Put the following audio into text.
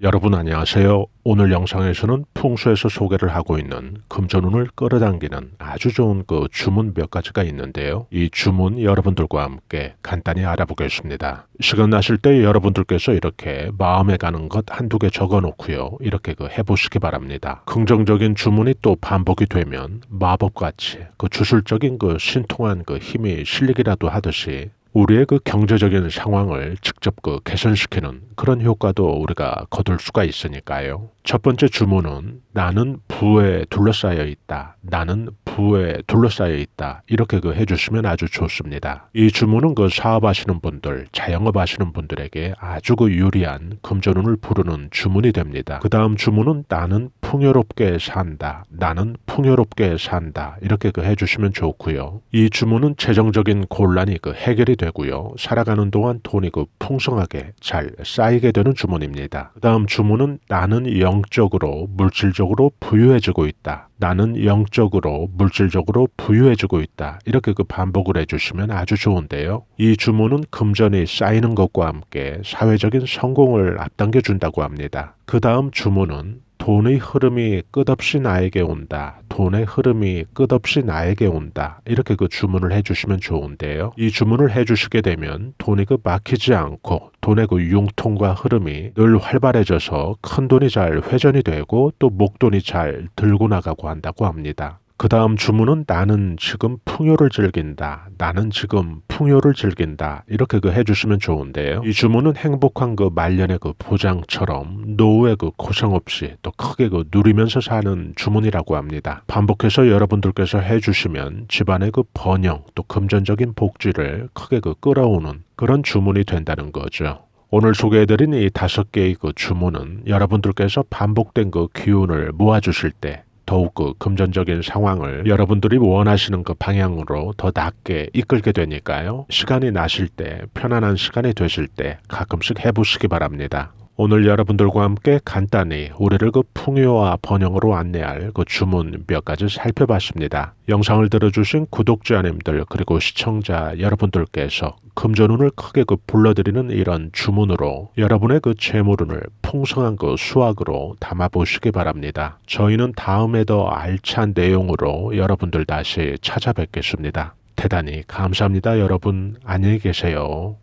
여러분 안녕하세요. 오늘 영상에서는 풍수에서 소개를 하고 있는 금전운을 끌어당기는 아주 좋은 그 주문 몇 가지가 있는데요. 이 주문 여러분들과 함께 간단히 알아보겠습니다. 시간 나실 때 여러분들께서 이렇게 마음에 가는 것 한두 개 적어 놓고요. 이렇게 그 해보시기 바랍니다. 긍정적인 주문이 또 반복이 되면 마법같이 그 주술적인 그 신통한 그 힘이 실리기라도 하듯이 우리의 그 경제적인 상황을 직접 그 개선시키는 그런 효과도 우리가 거둘 수가 있으니까요. 첫 번째 주문은 나는 부에 둘러싸여 있다. 나는 부에 둘러싸여 있다. 이렇게 그 해주시면 아주 좋습니다. 이 주문은 그 사업하시는 분들, 자영업 하시는 분들에게 아주 그 유리한 금전운을 부르는 주문이 됩니다. 그 다음 주문은 나는 풍요롭게 산다. 나는 풍요롭게 산다. 이렇게 그 해주시면 좋고요. 이 주문은 재정적인 곤란이 그 해결이 되고요. 살아가는 동안 돈이 그 풍성하게 잘 쌓이게 되는 주문입니다. 그 다음 주문은 나는 영적으로 물질적으로 부유해지고 있다. 나는 영적으로 물질적으로 부유해지고 있다. 이렇게 그 반복을 해주시면 아주 좋은데요. 이 주문은 금전이 쌓이는 것과 함께 사회적인 성공을 앞당겨 준다고 합니다. 그 다음 주문은 돈의 흐름이 끝없이 나에게 온다. 돈의 흐름이 끝없이 나에게 온다. 이렇게 그 주문을 해주시면 좋은데요. 이 주문을 해주시게 되면 돈이 그 막히지 않고 돈의 그 융통과 흐름이 늘 활발해져서 큰 돈이 잘 회전이 되고 또 목돈이 잘 들고 나가고 한다고 합니다. 그 다음 주문은 나는 지금 풍요를 즐긴다. 나는 지금 풍요를 즐긴다. 이렇게 그 해주시면 좋은데요. 이 주문은 행복한 그 말년의 그 보장처럼 노후의 그 고생 없이 또 크게 그 누리면서 사는 주문이라고 합니다. 반복해서 여러분들께서 해주시면 집안의 그 번영 또 금전적인 복지를 크게 그 끌어오는 그런 주문이 된다는 거죠. 오늘 소개해드린 이 다섯 개의 그 주문은 여러분들께서 반복된 그 기운을 모아주실 때 더욱 그 금전적인 상황을 여러분들이 원하시는 그 방향으로 더 낮게 이끌게 되니까요. 시간이 나실 때, 편안한 시간이 되실 때 가끔씩 해보시기 바랍니다. 오늘 여러분들과 함께 간단히 우리를 그 풍요와 번영으로 안내할 그 주문 몇 가지 살펴봤습니다. 영상을 들어주신 구독자님들 그리고 시청자 여러분들께서 금전운을 크게 그 불러드리는 이런 주문으로 여러분의 그 재물운을 풍성한 그 수확으로 담아보시기 바랍니다. 저희는 다음에 더 알찬 내용으로 여러분들 다시 찾아뵙겠습니다. 대단히 감사합니다 여러분 안녕히 계세요.